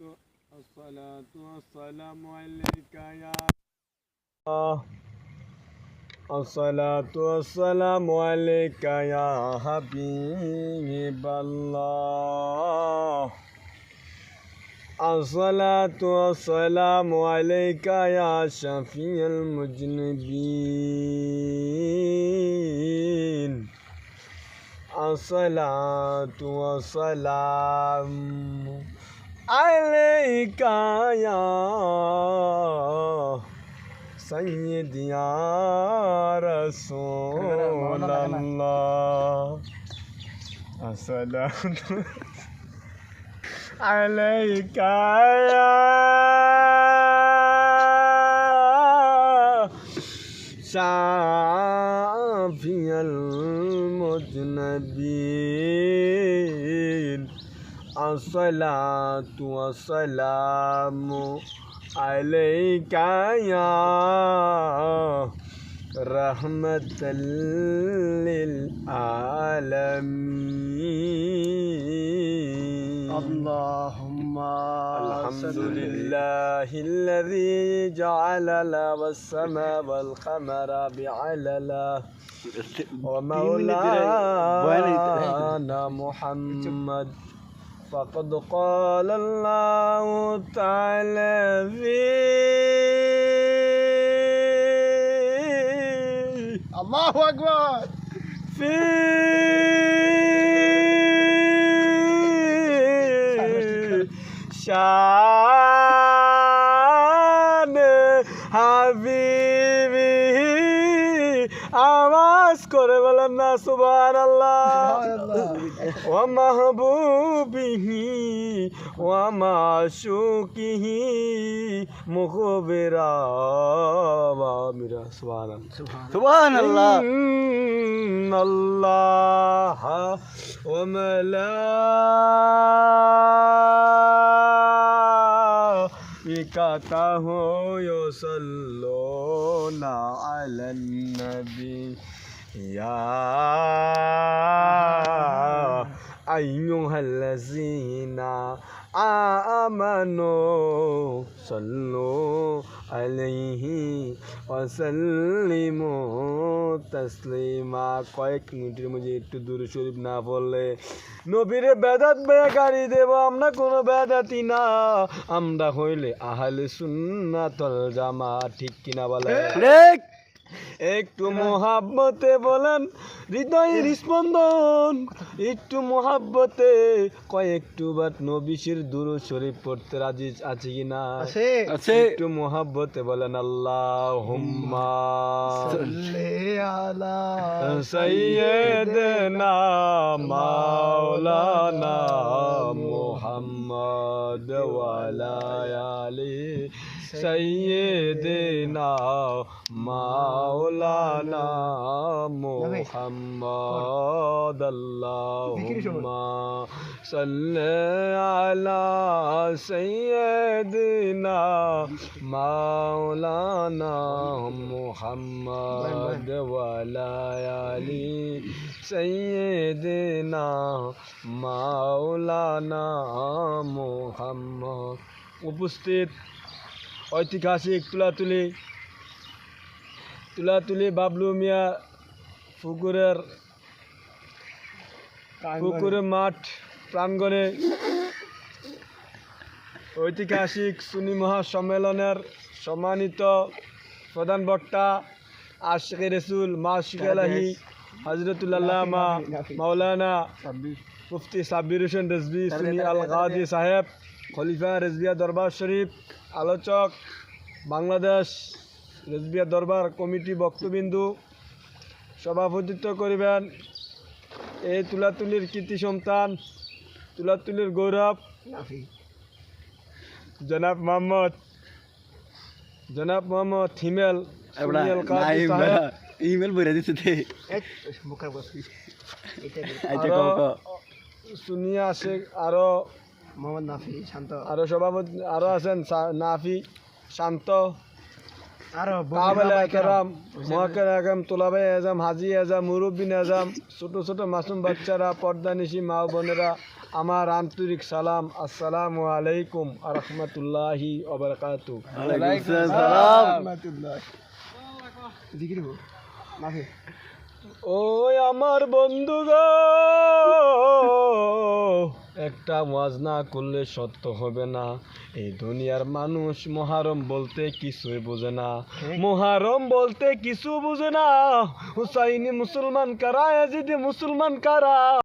الصلاة والسلام عليك يا الصلاة والسلام عليك يا حبيب الله. الصلاة والسلام عليك يا شفيع المذنبين الصلاة والسلام عليك يا سيدي يا رسول الله الصلاة عليك يا شافي المذنبين الصلاة والسلام عليك يا رحمة للعالمين اللهم الحمد لله الذي جعل لا والسماء والقمر بعللا ومولانا محمد فقد قال الله تعالى في الله أكبر. في شان আওয়াজ করে বলেন না সুবান আল্লাহ ও মাহবুবিহি ও মাশুকিহি মুখবেরা মিরা সুবান সুবান আল্লাহ আল্লাহ ও মালা وملائكته يصلون على النبي. يا أيها الذين آمنوا صلوا عليه وسلموا تسليما কয়েক মিনিটের মধ্যে একটু দূর শরীফ না পড়লে নবীরে বেদাত বেগারি দেব আমরা কোনো বেদাতি না আমরা হইলে আহলে সুন্নাতল জামা ঠিক কিনা বলে ঠিক একটু মহাব্বতে বলেন হৃদয়ের স্পন্দন। একটু মহাব্বতে কয়েকটু বাট নবিশির দূর শরীফ পড়তে রাজি আছে কি না? একটু মহাব্বতে বলেন আল্লাহ হুম্মা মাওলানা মোহাম্মদ ওয়ালা আলী সৈয়দনা মাওলানা মুহাম্মদ আল্লাহুম্মা সাল্লি আলা সৈয়দনা মাওলানা মুহাম্মদ ওয়ালা আলি সৈয়দনা মাওলানা মুহাম্মদ উপস্থিত ঐতিহাসিক তুলাতুলি। তুলাতুলি বাবলু মিয়া পুকুরের পুকুরের মাঠ প্রাঙ্গণে ঐতিহাসিক সুনি মহাসম্মেলনের সম্মানিত প্রধান বক্তা আশিক রসুল মাশিক আলাহি হজরতুল্লাহ মাওলানা মুফতি সাব্বির হোসেন রেজবি সুনি আল গাদি সাহেব। খলিফা রেজবিয়া দরবার শরীফ আলোচক বাংলাদেশ রেজবিয়া দরবার কমিটি বক্তবিন্দু সভাপতিত্ব করিবেন এই তুলাতুলির কৃতি সন্তান তুলাতুলির গৌরব জনাব মোহাম্মদ জনাব মোহাম্মদ হিমেল ইমেল বইরা দিতে দে সুনিয়া শেখ আরও মোহাম্মদ নাফি শান্ত। আরও সভাপতি আরও আছেন নাফি শান্ত। আরও কাবেল একরাম মহাকের একরাম তোলাবাই আজম হাজি আজম মুরব্বিন আজম ছোট ছোট মাসুম বাচ্চারা পর্দা নিশি মা বোনেরা আমার আন্তরিক সালাম। আসসালামু আলাইকুম আরহামতুল্লাহি ওবরাকাতু ওই আমার বন্ধু গো। একটা ওয়াজ না করলে সত্য হবে না। এই দুনিয়ার মানুষ মহারম বলতে কিছুই বোঝে না। মহারম বলতে কিছু বোঝে না। হুসাইনি মুসলমান কারা এজিদি মুসলমান কারা?